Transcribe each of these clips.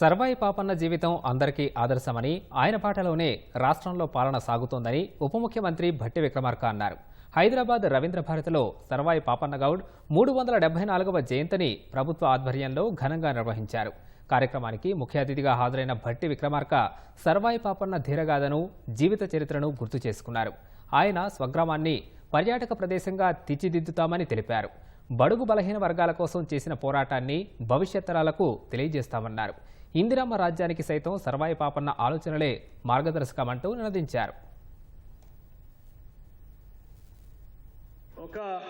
సర్వాయి పాపన్న జీవితం అందరికీ ఆదర్శమని ఆయన పాటలోనే రాష్ట్రంలో పాలన సాగుతోందని ఉప ముఖ్యమంత్రి భట్టి విక్రమార్క అన్నారు. హైదరాబాద్ రవీంద్ర భారతిలో సర్వాయి పాపన్న గౌడ్ మూడు వందల డెబ్బై నాలుగవ జయంతిని ప్రభుత్వ ఆధ్వర్యంలో ఘనంగా నిర్వహించారు. కార్యక్రమానికి ముఖ్య అతిథిగా హాజరైన భట్టి విక్రమార్క సర్వాయి పాపన్న ధీరగాథను జీవిత చరిత్రను గుర్తు చేసుకున్నారు. ఆయన స్వగ్రామాన్ని పర్యాటక ప్రదేశంగా తీర్చిదిద్దుతామని తెలిపారు. బడుగు బలహీన వర్గాల కోసం చేసిన పోరాటాన్ని భవిష్యత్తరాలకు తెలియజేస్తామన్నారు. ఇందిరమ్మ రాజ్యానికి సైతం సర్వాయి పాపన్న ఆలోచనలే మార్గదర్శకమంటూ నినదించారు. ఒక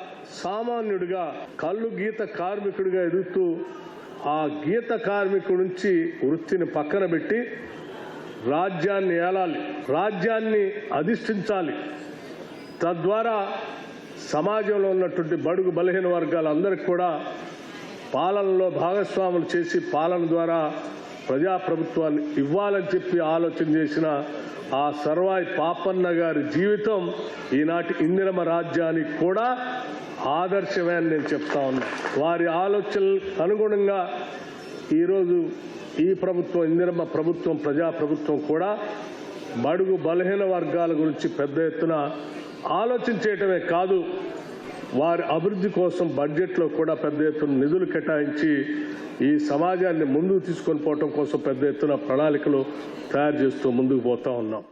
సామాన్యుడిగా కళ్ళు గీత కార్మికుడిగా ఎదుగుతూ ఆ గీత కార్మికుడి నుంచి వృత్తిని పక్కన పెట్టి రాజ్యాన్ని ఏలాలి రాజ్యాన్ని అధిష్ఠించాలి. తద్వారా సమాజంలో ఉన్నటువంటి బడుగు బలహీన వర్గాలందరికీ కూడా పాలనలో భాగస్వాములు చేసి పాలన ద్వారా ప్రజాప్రభుత్వాన్ని ఇవ్వాలని చెప్పి ఆలోచన చేసిన ఆ సర్వాయి పాపన్న గారి జీవితం ఈనాటి ఇందిరమ రాజ్యానికి కూడా ఆదర్శమే అని నేను చెప్తా ఉన్నా. వారి ఆలోచనలకు అనుగుణంగా ఈరోజు ఈ ప్రభుత్వం ఇందిరమ్మ ప్రభుత్వం ప్రజాప్రభుత్వం కూడా బడుగు బలహీన వర్గాల గురించి పెద్ద ఎత్తున ఆలోచించేయటమే కాదు వారి అభివృద్ధి కోసం బడ్జెట్లో కూడా పెద్ద ఎత్తున నిధులు కేటాయించి ఈ సమాజాన్ని ముందుకు తీసుకొని పోవటం కోసం పెద్ద ఎత్తున ప్రణాళికలు తయారు చేస్తూ ముందుకు పోతా ఉన్నాం.